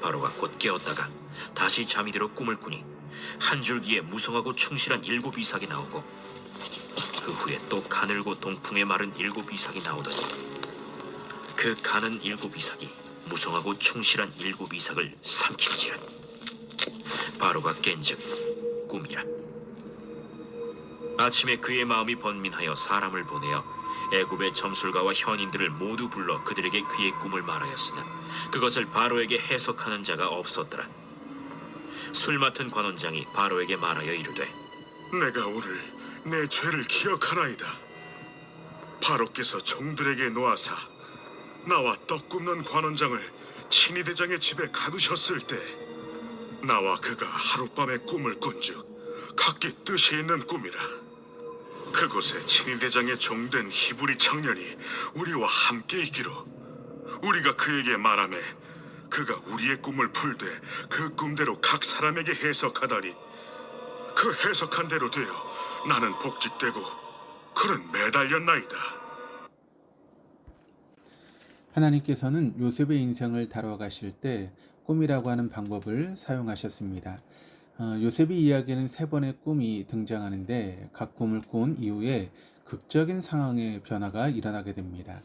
바로가 곧 깨었다가 다시 잠이 들어 꿈을 꾸니 한 줄기에 무성하고 충실한 일곱 이삭이 나오고 그 후에 또 가늘고 동풍에 마른 일곱 이삭이 나오더니 그 가는 일곱 이삭이 무성하고 충실한 일곱 이삭을 삼킨지라. 바로가 깬즉 꿈이라. 아침에 그의 마음이 번민하여 사람을 보내어 애굽의 점술가와 현인들을 모두 불러 그들에게 그의 꿈을 말하였으나 그것을 바로에게 해석하는 자가 없었더라. 술 맡은 관원장이 바로에게 말하여 이르되 내가 오늘 내 죄를 기억하나이다. 바로께서 종들에게 놓아사 나와 떡 굽는 관원장을 친위 대장의 집에 가두셨을 때 나와 그가 하룻밤에 꿈을 꾼즉 각기 뜻이 있는 꿈이라. 그곳에 친위 대장의 종된 히브리 청년이 우리와 함께 있기로 우리가 그에게 말하매 그가 우리의 꿈을 풀되 그 꿈대로 각 사람에게 해석하다니 그 해석한 대로 되어 나는 복직되고 그는 매달렸나이다. 하나님께서는 요셉의 인생을 다뤄가실 때 꿈이라고 하는 방법을 사용하셨습니다. 어, 요셉의 이야기에는 세 번의 꿈이 등장하는데 각 꿈을 꾼 이후에 극적인 상황의 변화가 일어나게 됩니다.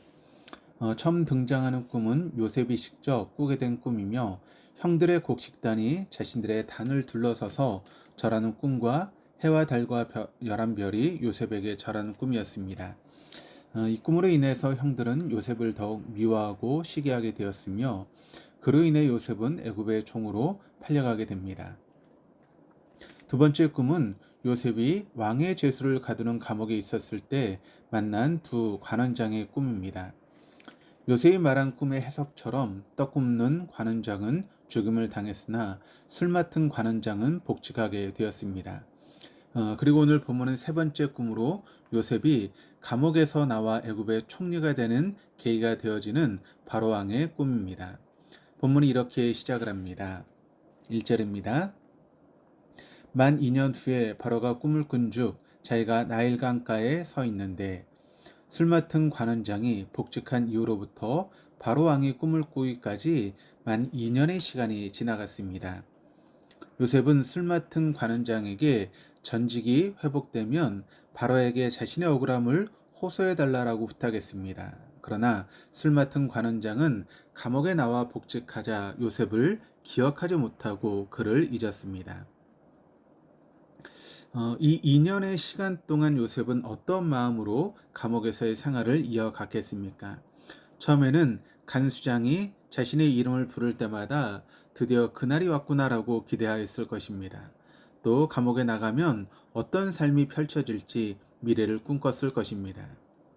어, 처음 등장하는 꿈은 요셉이 직접 꾸게 된 꿈이며 형들의 곡식단이 자신들의 단을 둘러서서 절하는 꿈과 해와 달과 열한 별이 요셉에게 절하는 꿈이었습니다. 어, 이 꿈으로 인해서 형들은 요셉을 더욱 미워하고 시기하게 되었으며 그로 인해 요셉은 애굽의 종으로 팔려가게 됩니다. 두 번째 꿈은 요셉이 왕의 죄수를 가두는 감옥에 있었을 때 만난 두 관원장의 꿈입니다. 요셉이 말한 꿈의 해석처럼 떡 굽는 관원장은 죽음을 당했으나 술 맡은 관원장은 복직하게 되었습니다. 어, 그리고 오늘 본문은 세 번째 꿈으로 요셉이 감옥에서 나와 애굽의 총리가 되는 계기가 되어지는 바로 왕의 꿈입니다. 본문이 이렇게 시작을 합니다. 1절입니다. 만 2년 후에 바로가 꿈을 꾼 즉 자기가 나일 강가에 서 있는데 술 맡은 관원장이 복직한 이후로부터 바로 왕이 꿈을 꾸기까지 만 2년의 시간이 지나갔습니다. 요셉은 술 맡은 관원장에게 전직이 회복되면 바로에게 자신의 억울함을 호소해 달라고 부탁했습니다. 그러나 술 맡은 관원장은 감옥에 나와 복직하자 요셉을 기억하지 못하고 그를 잊었습니다. 어, 이 2년의 시간 동안 요셉은 어떤 마음으로 감옥에서의 생활을 이어갔겠습니까? 처음에는 간수장이 자신의 이름을 부를 때마다 드디어 그날이 왔구나라고 기대하였을 것입니다. 또 감옥에 나가면 어떤 삶이 펼쳐질지 미래를 꿈꿨을 것입니다.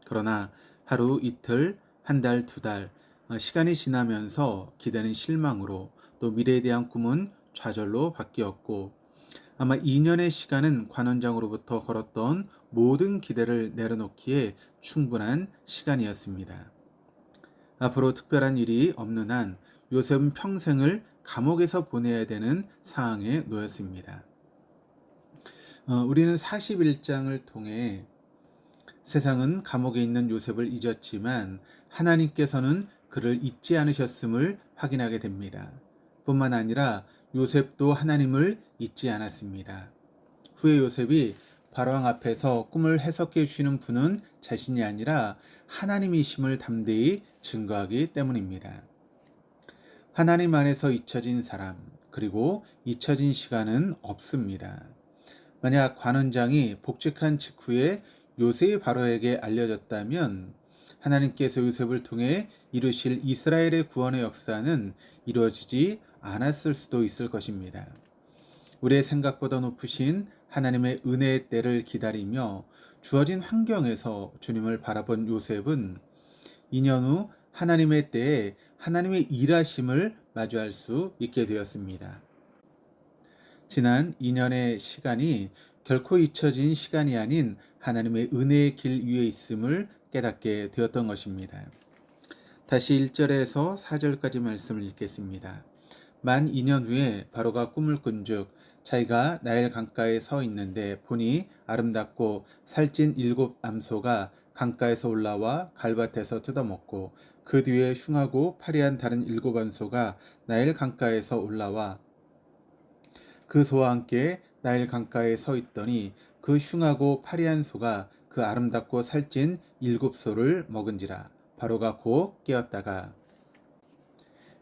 그러나 하루 이틀, 한 달, 두 달, 어, 시간이 지나면서 기대는 실망으로 또 미래에 대한 꿈은 좌절로 바뀌었고 아마 2년의 시간은 관원장으로부터 걸었던 모든 기대를 내려놓기에 충분한 시간이었습니다. 앞으로 특별한 일이 없는 한 요셉은 평생을 감옥에서 보내야 되는 상황에 놓였습니다. 어, 우리는 41장을 통해 세상은 감옥에 있는 요셉을 잊었지만 하나님께서는 그를 잊지 않으셨음을 확인하게 됩니다. 뿐만 아니라 요셉도 하나님을 잊지 않았습니다. 후에 요셉이 바로왕 앞에서 꿈을 해석해 주시는 분은 자신이 아니라 하나님이심을 담대히 증거하기 때문입니다. 하나님 안에서 잊혀진 사람, 그리고 잊혀진 시간은 없습니다. 만약 관원장이 복직한 직후에 요셉 바로에게 알려졌다면 하나님께서 요셉을 통해 이루실 이스라엘의 구원의 역사는 이루어지지 않았을 수도 있을 것입니다. 우리의 생각보다 높으신 하나님의 은혜의 때를 기다리며 주어진 환경에서 주님을 바라본 요셉은 2년 후 하나님의 때에 하나님의 일하심을 마주할 수 있게 되었습니다. 지난 2년의 시간이 결코 잊혀진 시간이 아닌 하나님의 은혜의 길 위에 있음을 깨닫게 되었던 것입니다. 다시 1절에서 4절까지 말씀을 읽겠습니다. 만 2년 후에 바로가 꿈을 꾼즉 자기가 나일 강가에 서 있는데 보니 아름답고 살찐 일곱 암소가 강가에서 올라와 갈밭에서 뜯어먹고 그 뒤에 흉하고 파리한 다른 일곱 암소가 나일 강가에서 올라와 그 소와 함께 나일 강가에 서 있더니 그 흉하고 파리한 소가 그 아름답고 살찐 일곱 소를 먹은지라 바로가 곧 깨었다가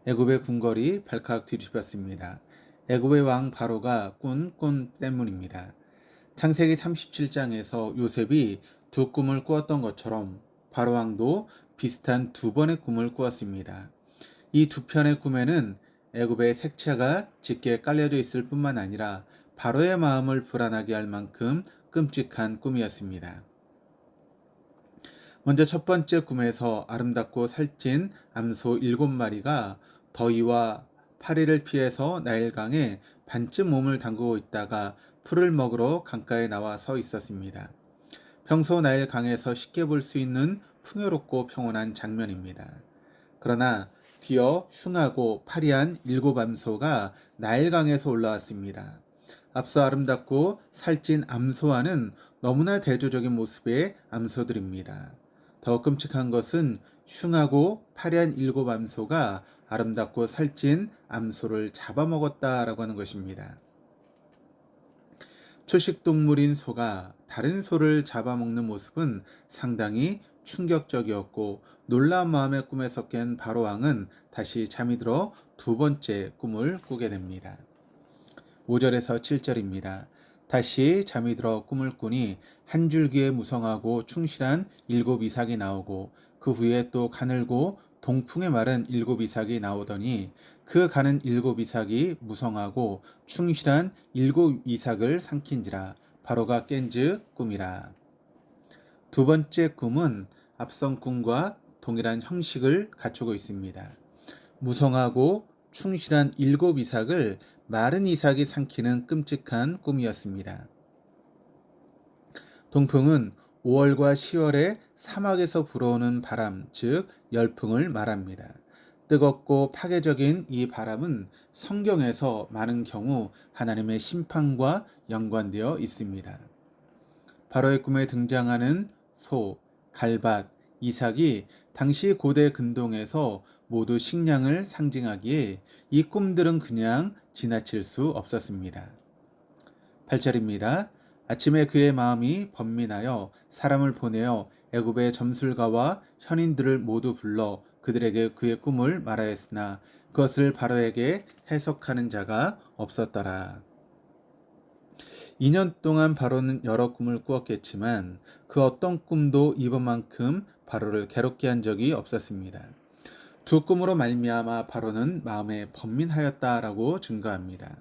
애굽의 궁궐이 발칵 뒤집혔습니다. 애굽의 왕 바로가 꾼꿈 때문입니다. 창세기 37장에서 요셉이 두 꿈을 꾸었던 것처럼 바로 왕도 비슷한 두 번의 꿈을 꾸었습니다. 이 두 편의 꿈에는 애굽의 색채가 짙게 깔려져 있을 뿐만 아니라 바로의 마음을 불안하게 할 만큼 끔찍한 꿈이었습니다. 먼저 첫 번째 꿈에서 아름답고 살찐 암소 일곱 마리가 더위와 파리를 피해서 나일강에 반쯤 몸을 담그고 있다가 풀을 먹으러 강가에 나와 서 있었습니다. 평소 나일강에서 쉽게 볼 수 있는 풍요롭고 평온한 장면입니다. 그러나 뒤어 흉하고 파리한 일곱 암소가 나일강에서 올라왔습니다. 앞서 아름답고 살찐 암소와는 너무나 대조적인 모습의 암소들입니다. 더 끔찍한 것은 흉하고 파리한 일곱 암소가 아름답고 살찐 암소를 잡아먹었다라고 하는 것입니다. 초식 동물인 소가 다른 소를 잡아먹는 모습은 상당히 충격적이었고 놀라운 마음의 꿈에 섞인 바로 왕은 다시 잠이 들어 두 번째 꿈을 꾸게 됩니다. 5절에서 7절입니다. 다시 잠이 들어 꿈을 꾸니 한 줄기에 무성하고 충실한 일곱 이삭이 나오고 그 후에 또 가늘고 동풍에 마른 일곱 이삭이 나오더니 그 가는 일곱 이삭이 무성하고 충실한 일곱 이삭을 삼킨지라 바로가 깬즉 꿈이라. 두 번째 꿈은 앞선 꿈과 동일한 형식을 갖추고 있습니다. 무성하고 충실한 일곱 이삭을 마른 이삭이 삼키는 끔찍한 꿈이었습니다. 동풍은 5월과 10월에 사막에서 불어오는 바람, 즉 열풍을 말합니다. 뜨겁고 파괴적인 이 바람은 성경에서 많은 경우 하나님의 심판과 연관되어 있습니다. 바로의 꿈에 등장하는 소, 갈밭, 이삭이 당시 고대 근동에서 모두 식량을 상징하기에 이 꿈들은 그냥 지나칠 수 없었습니다. 8절입니다. 아침에 그의 마음이 번민하여 사람을 보내어 애굽의 점술가와 현인들을 모두 불러 그들에게 그의 꿈을 말하였으나 그것을 바로에게 해석하는 자가 없었더라. 2년 동안 바로는 여러 꿈을 꾸었겠지만 그 어떤 꿈도 이번만큼 바로를 괴롭게 한 적이 없었습니다. 두 꿈으로 말미암아 바로는 마음에 번민하였다라고 증거합니다.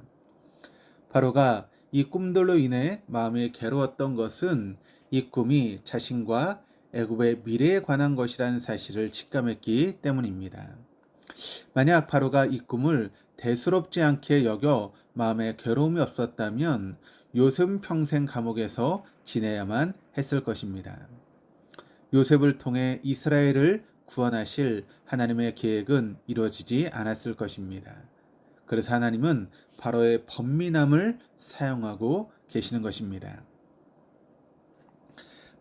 바로가 이 꿈들로 인해 마음이 괴로웠던 것은 이 꿈이 자신과 애굽의 미래에 관한 것이라는 사실을 직감했기 때문입니다. 만약 바로가 이 꿈을 대수롭지 않게 여겨 마음에 괴로움이 없었다면 요셉 평생 감옥에서 지내야만 했을 것입니다. 요셉을 통해 이스라엘을 구원하실 하나님의 계획은 이루어지지 않았을 것입니다. 그래서 하나님은 바로의 번민함을 사용하고 계시는 것입니다.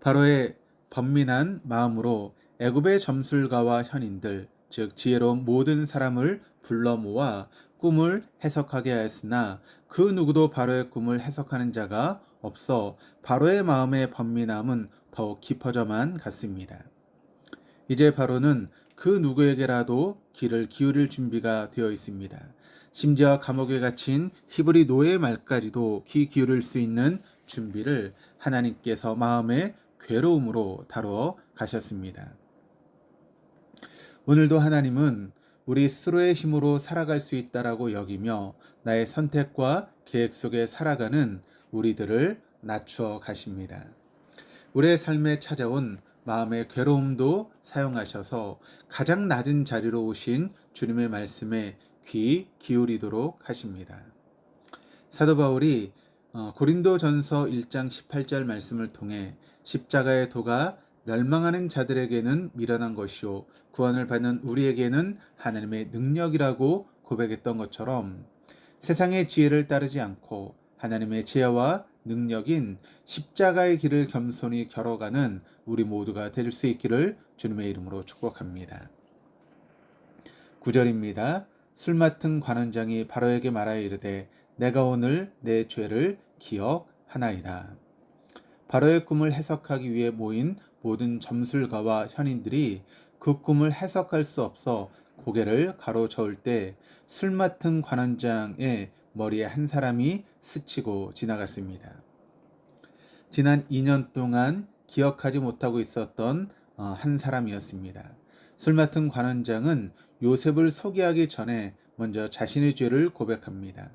바로의 번민한 마음으로 애굽의 점술가와 현인들, 즉 지혜로운 모든 사람을 불러 모아 꿈을 해석하게 하였으나 그 누구도 바로의 꿈을 해석하는 자가 없어 바로의 마음의 번민함은 더욱 깊어져만 갔습니다. 이제 바로는 그 누구에게라도 귀를 기울일 준비가 되어 있습니다. 심지어 감옥에 갇힌 히브리 노예의 말까지도 귀 기울일 수 있는 준비를 하나님께서 마음의 괴로움으로 다루어 가셨습니다. 오늘도 하나님은 우리 스스로의 힘으로 살아갈 수 있다라고 여기며 나의 선택과 계획 속에 살아가는 우리들을 낮추어 가십니다. 우리의 삶에 찾아온 마음의 괴로움도 사용하셔서 가장 낮은 자리로 오신 주님의 말씀에 귀 기울이도록 하십니다. 사도 바울이 어, 고린도 전서 1장 18절 말씀을 통해 십자가의 도가 멸망하는 자들에게는 미련한 것이요 구원을 받는 우리에게는 하나님의 능력이라고 고백했던 것처럼 세상의 지혜를 따르지 않고 하나님의 지혜와 능력인 십자가의 길을 겸손히 걸어가는 우리 모두가 될 수 있기를 주님의 이름으로 축복합니다. 9절입니다. 술 맡은 관원장이 바로에게 말하여 이르되 내가 오늘 내 죄를 기억하나이다. 바로의 꿈을 해석하기 위해 모인 모든 점술가와 현인들이 그 꿈을 해석할 수 없어 고개를 가로저을 때 술 맡은 관원장의 머리에 한 사람이 스치고 지나갔습니다. 지난 2년 동안 기억하지 못하고 있었던 어, 한 사람이었습니다. 술 맡은 관원장은 요셉을 소개하기 전에 먼저 자신의 죄를 고백합니다.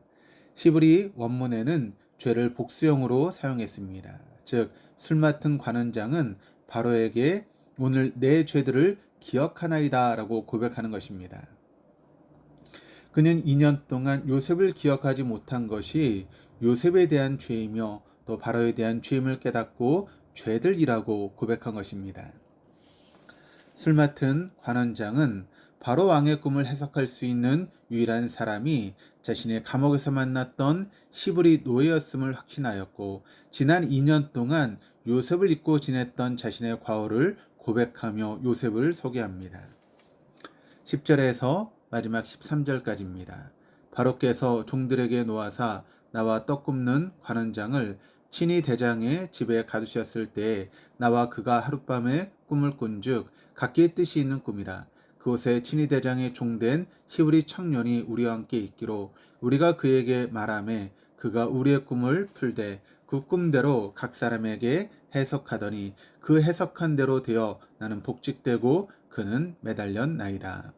시브리 원문에는 죄를 복수형으로 사용했습니다. 즉, 술 맡은 관원장은 바로에게 오늘 내 죄들을 기억하나이다 라고 고백하는 것입니다. 그는 2년 동안 요셉을 기억하지 못한 것이 요셉에 대한 죄이며 또 바로에 대한 죄임을 깨닫고 죄들이라고 고백한 것입니다. 술 맡은 관원장은 바로 왕의 꿈을 해석할 수 있는 유일한 사람이 자신의 감옥에서 만났던 시브리 노예였음을 확신하였고 지난 2년 동안 요셉을 잊고 지냈던 자신의 과오를 고백하며 요셉을 소개합니다. 10절에서 마지막 13절까지입니다. 바로께서 종들에게 놓아사 나와 떡 굽는 관원장을 친히 대장의 집에 가두셨을 때 나와 그가 하룻밤에 꿈을 꾼즉 각기의 뜻이 있는 꿈이라 그곳에 친히 대장의 종된 히브리 청년이 우리와 함께 있기로 우리가 그에게 말하매 그가 우리의 꿈을 풀되 그 꿈대로 각 사람에게 해석하더니 그 해석한 대로 되어 나는 복직되고 그는 매달렸나이다.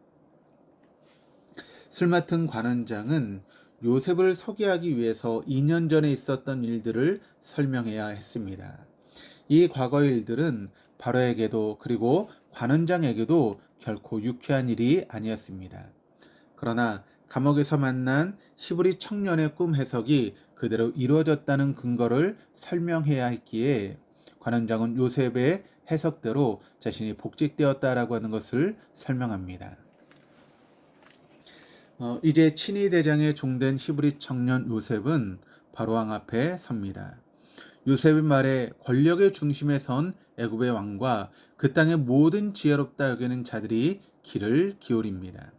술 맡은 관원장은 요셉을 소개하기 위해서 2년 전에 있었던 일들을 설명해야 했습니다. 이 과거의 일들은 바로에게도 그리고 관원장에게도 결코 유쾌한 일이 아니었습니다. 그러나 감옥에서 만난 시브리 청년의 꿈 해석이 그대로 이루어졌다는 근거를 설명해야 했기에 관원장은 요셉의 해석대로 자신이 복직되었다라고 하는 것을 설명합니다. 어, 이제 친위 대장의 종된 히브리 청년 요셉은 바로 왕 앞에 섭니다. 요셉의 말에 권력의 중심에 선 애굽의 왕과 그 땅의 모든 지혜롭다 여기는 자들이 귀를 기울입니다.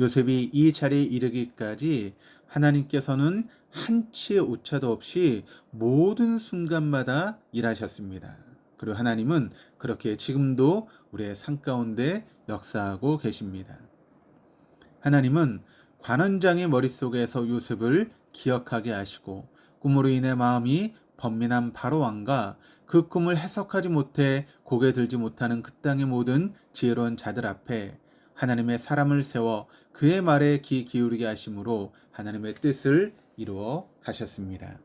요셉이 이 자리에 이르기까지 하나님께서는 한치의 오차도 없이 모든 순간마다 일하셨습니다. 그리고 하나님은 그렇게 지금도 우리의 삶 가운데 역사하고 계십니다. 하나님은 관원장의 머릿속에서 요셉을 기억하게 하시고 꿈으로 인해 마음이 번민한 바로 왕과 그 꿈을 해석하지 못해 고개 들지 못하는 그 땅의 모든 지혜로운 자들 앞에 하나님의 사람을 세워 그의 말에 귀 기울이게 하심으로 하나님의 뜻을 이루어 가셨습니다.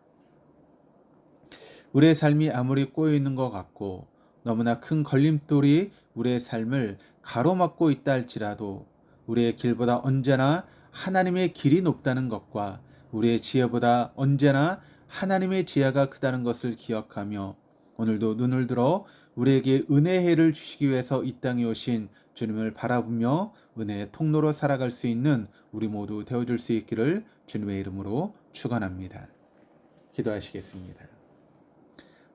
우리의 삶이 아무리 꼬여 있는 것 같고 너무나 큰 걸림돌이 우리의 삶을 가로막고 있다 할지라도 우리의 길보다 언제나 하나님의 길이 높다는 것과 우리의 지혜보다 언제나 하나님의 지혜가 크다는 것을 기억하며 오늘도 눈을 들어 우리에게 은혜의 해를 주시기 위해서 이 땅에 오신 주님을 바라보며 은혜의 통로로 살아갈 수 있는 우리 모두 되어줄 수 있기를 주님의 이름으로 축원합니다. 기도하시겠습니다.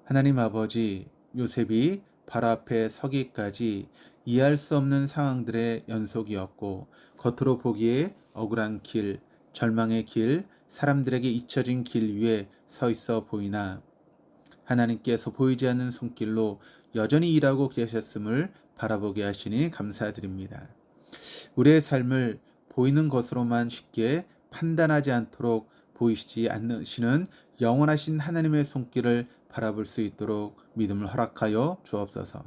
하나님 아버지 요셉이 발 앞에 서기까지 이해할 수 없는 상황들의 연속이었고 겉으로 보기에 억울한 길, 절망의 길, 사람들에게 잊혀진 길 위에 서 있어 보이나 하나님께서 보이지 않는 손길로 여전히 일하고 계셨음을 바라보게 하시니 감사드립니다. 우리의 삶을 보이는 것으로만 쉽게 판단하지 않도록 보이시지 않으시는 영원하신 하나님의 손길을 바라볼 수 있도록 믿음을 허락하여 주옵소서.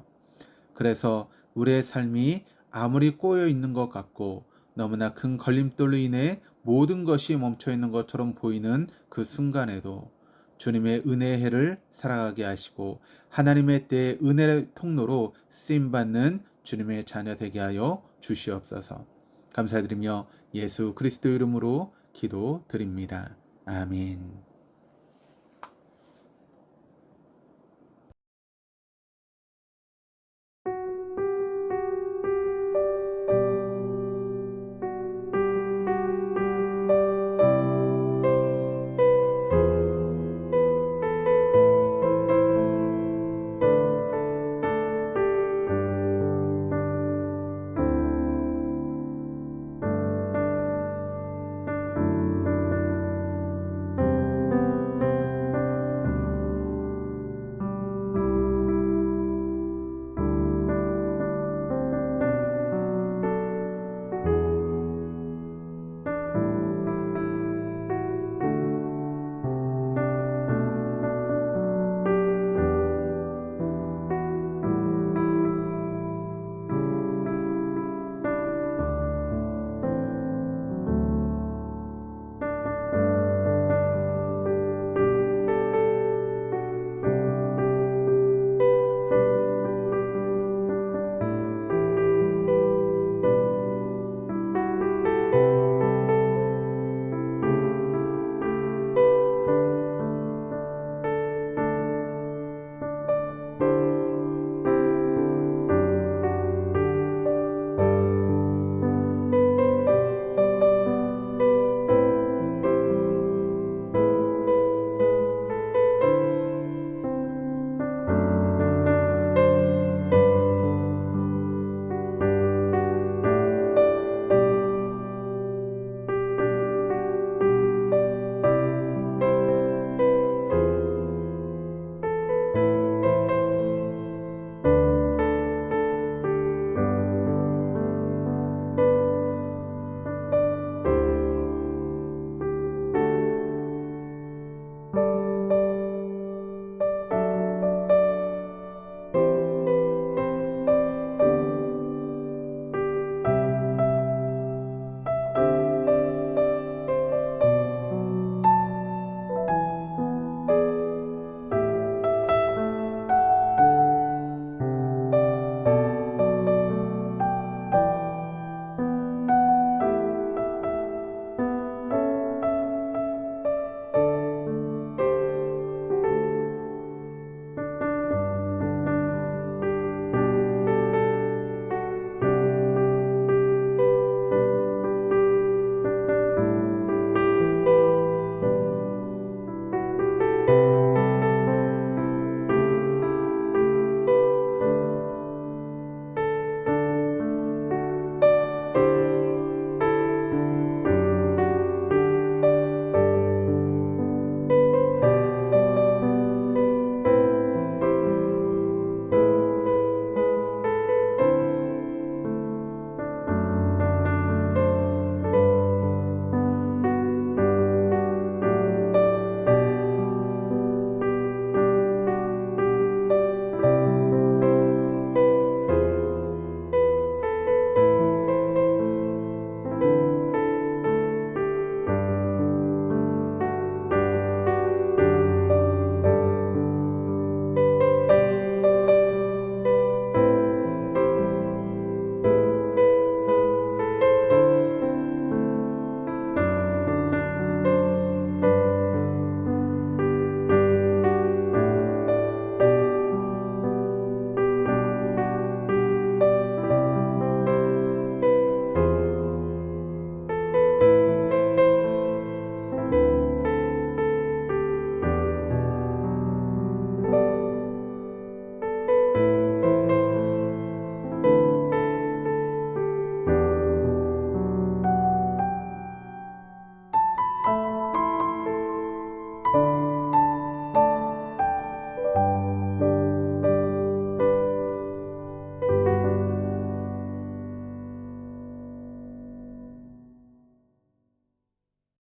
그래서 우리의 삶이 아무리 꼬여 있는 것 같고 너무나 큰 걸림돌로 인해 모든 것이 멈춰 있는 것처럼 보이는 그 순간에도 주님의 은혜의 해를 살아가게 하시고 하나님의 때의 은혜의 통로로 쓰임 받는 주님의 자녀 되게 하여 주시옵소서. 감사드리며 예수 그리스도 이름으로 기도드립니다. 아멘.